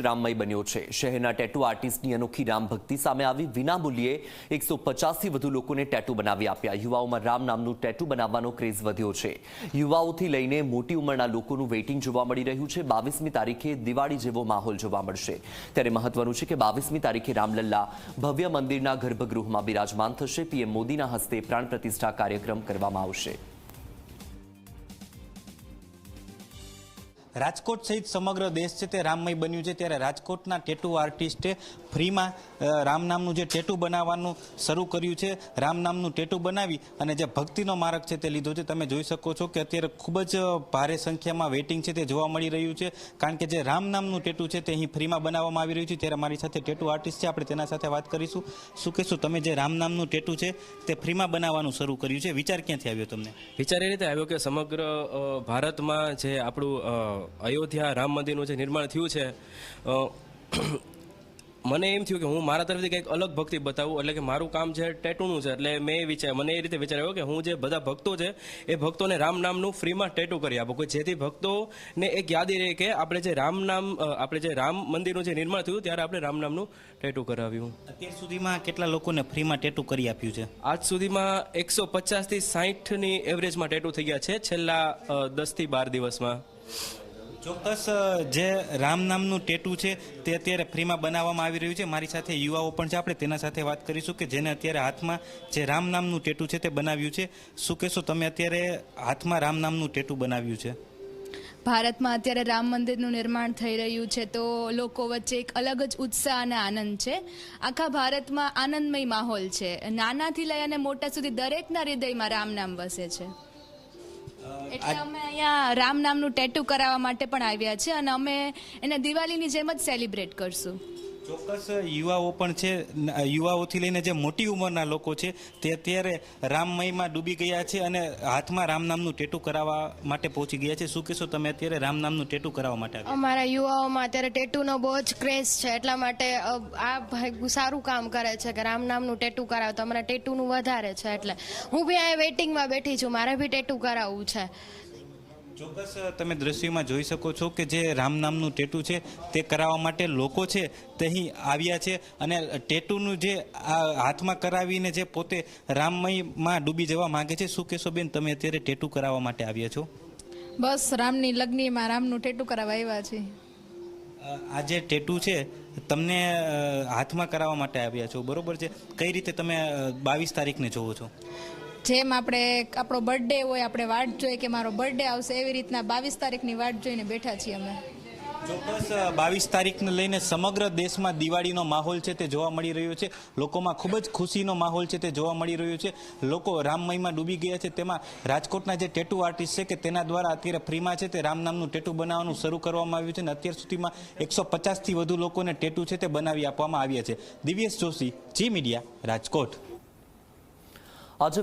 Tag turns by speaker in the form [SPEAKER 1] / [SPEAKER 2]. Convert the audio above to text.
[SPEAKER 1] રામમય બન્યો છે. શહેરના ટેટુ આર્ટિસ્ટની અનોખી રામ ભક્તિ સામે આવી. વિનામૂલ્યે એકસો પચાસથી વધુ લોકોને ટેટુ બનાવી આપ્યા. યુવાઓમાં રામ નામનું ટેટુ બનાવવાનો ક્રેઝ વધ્યો છે. યુવાઓથી લઈને મોટી ઉંમરના લોકોનું વેઇટિંગ જોવા મળી રહ્યું છે. બાવીસમી તારીખે દિવાળી જેવો માહોલ જોવા મળશે. ત્યારે મહત્વનું છે કે બાવીસમી તારીખે રામલલ્લા ભવ્ય મંદિરના ગર્ભગૃહમાં બિરાજમાન થશે. પીએમ મોદીના હસ્તે પ્રાણ પ્રતિષ્ઠા કાર્યક્રમ કરવામાં આવશે.
[SPEAKER 2] રાજકોટ સહિત સમગ્ર દેશ છે તે રામમય બન્યું છે. ત્યારે રાજકોટના ટેટુ આર્ટિસ્ટે ફ્રીમાં રામ નામનું જે ટેટુ બનાવવાનું શરૂ કર્યું છે. રામ નામનું ટેટુ બનાવી અને જે ભક્તિનો માર્ગ છે તે લીધો છે. તમે જોઈ શકો છો કે અત્યારે ખૂબ જ ભારે સંખ્યામાં વેઇટિંગ છે તે જોવા મળી રહ્યું છે. કારણ કે જે રામ નામનું ટેટુ છે તે અહીં ફ્રીમાં બનાવવામાં આવી રહ્યું છે. ત્યારે મારી સાથે ટેટુ આર્ટિસ્ટ છે. આપણે તેના સાથે વાત કરીશું. શું કહેશું તમે જે રામ નામનું ટેટુ છે તે ફ્રીમાં બનાવવાનું શરૂ કર્યું છે? વિચાર ક્યાંથી આવ્યો તમને?
[SPEAKER 3] વિચાર એ રીતે આવ્યો કે સમગ્ર ભારતમાં જે આપણું અયોધ્યા રામ મંદિરનું જે નિર્માણ થયું છે મને એમ થયું કે હું મારા તરફથી કંઈક અલગ ભક્તિ બતાવું એટલે કે મારું કામ છે ટેટુનું છે એટલે મેં એ વિચાર મને એ રીતે વિચાર આવ્યો કે હું જે બધા ભક્તો છે એ ભક્તોને રામ નામનું ફ્રીમાં ટેટુ કરી આપું. કે જેથી ભક્તોને એક યાદી રહે કે આપણે જે રામ નામ આપણે જે રામ મંદિરનું જે નિર્માણ થયું ત્યારે આપણે રામ નામનું ટેટુ કરાવ્યું.
[SPEAKER 2] અત્યાર સુધીમાં કેટલા લોકોને ફ્રીમાં ટેટુ કરી આપ્યું છે?
[SPEAKER 3] આજ સુધીમાં એકસો પચાસથી સાહીઠની એવરેજમાં ટેટુ થઈ ગયા છે છેલ્લા દસથી બાર દિવસમાં.
[SPEAKER 2] ચોક્કસ જે રામ નામનું ટેટુ છે, તે અત્યારે ફ્રીમાં બનાવવામાં આવી રહ્યું છે. મારી સાથે યુવાઓ પણ છે. આપણે તેના સાથે વાત કરીશું કે જેને અત્યારે હાથમાં જે રામ નામનું ટેટુ છે તે બનાવ્યું છે. શું કહેશો તમે અત્યારે હાથમાં રામ નામનું ટેટુ બનાવ્યું છે?
[SPEAKER 4] ભારતમાં અત્યારે રામ મંદિરનું નિર્માણ થઈ રહ્યું છે તો લોકો વચ્ચે એક અલગ જ ઉત્સાહ અને આનંદ છે. આખા ભારતમાં આનંદમય માહોલ છે. નાનાથી લઈ અને મોટા સુધી દરેકના હૃદયમાં રામ નામ વસે છે. એટલે અમે અહીંયા રામ નામનું ટેટુ કરાવવા માટે પણ આવ્યા છે અને અમે એને દિવાળીની જેમ જ સેલિબ્રેટ કરશું.
[SPEAKER 2] ચોક્કસ યુવાઓ પણ છે. યુવાઓથી લઈને જે મોટી ઉંમરના લોકો છે, તે અત્યારે રામમયમાં ડૂબી ગયા છે અને હાથમાં રામ નામનું ટેટુ કરાવવા માટે પહોંચી ગયા છે. શું કહેશો તમે અત્યારે રામ નામનું ટેટુ કરાવવા માટે
[SPEAKER 5] અમારા યુવાઓમાં અત્યારે ટેટુનો બહુ જ ક્રેઝ છે, એટલા માટે આ સારું કામ કરે છે કે રામ નામનું ટેટુ કરાવે તો અમારા ટેટુનું વધારે છે એટલે. હું બી અહીંયા વેઇટિંગમાં બેઠી છું, મારે બી ટેટુ કરાવવું છે.
[SPEAKER 2] ચોક્કસ તમે દ્રશ્યમાં જોઈ શકો છો કે જે રામ નામનું ટેટુ છે તે કરાવવા માટે લોકો છે તે અહીં આવ્યા છે અને ટેટુનું જે આ હાથમાં કરાવીને જે પોતે રામમયમાં ડૂબી જવા માગે છે શું કહેશો બેન તમે અત્યારે ટેટુ કરાવવા માટે આવ્યા છો?
[SPEAKER 6] બસ રામની લગ્નીમાં રામનું ટેટુ કરાવવા આવ્યા
[SPEAKER 2] છે. આ જે ટેટુ છે તમને હાથમાં કરાવવા માટે આવ્યા છો બરોબર છે? કઈ રીતે તમે બાવીસ તારીખને જોવો છો?
[SPEAKER 6] જેમ આપણે આપણો બર્થડે હોય આપણે વાટ જોઈએ કે મારો બર્થડે આવશે એવી રીતના બાવીસ તારીખની વાટ જોઈને બેઠા છીએ અમે.
[SPEAKER 2] ચોક્કસ બાવીસ તારીખને લઈને સમગ્ર દેશમાં દિવાળીનો માહોલ છે તે જોવા મળી રહ્યો છે. લોકોમાં ખૂબ જ ખુશીનો માહોલ છે તે જોવા મળી રહ્યો છે. લોકો રામમયમાં ડૂબી ગયા છે. તેમાં રાજકોટના જે ટેટુ આર્ટિસ્ટ છે કે તેના દ્વારા અત્યારે ફ્રીમાં છે તે રામ નામનું ટેટુ બનાવવાનું શરૂ કરવામાં આવ્યું છે અને અત્યાર સુધીમાં એકસો પચાસથી વધુ લોકોને ટેટુ છે તે બનાવી આપવામાં આવ્યા છે. Divyesh Joshi G media Rajkot.
[SPEAKER 1] આજે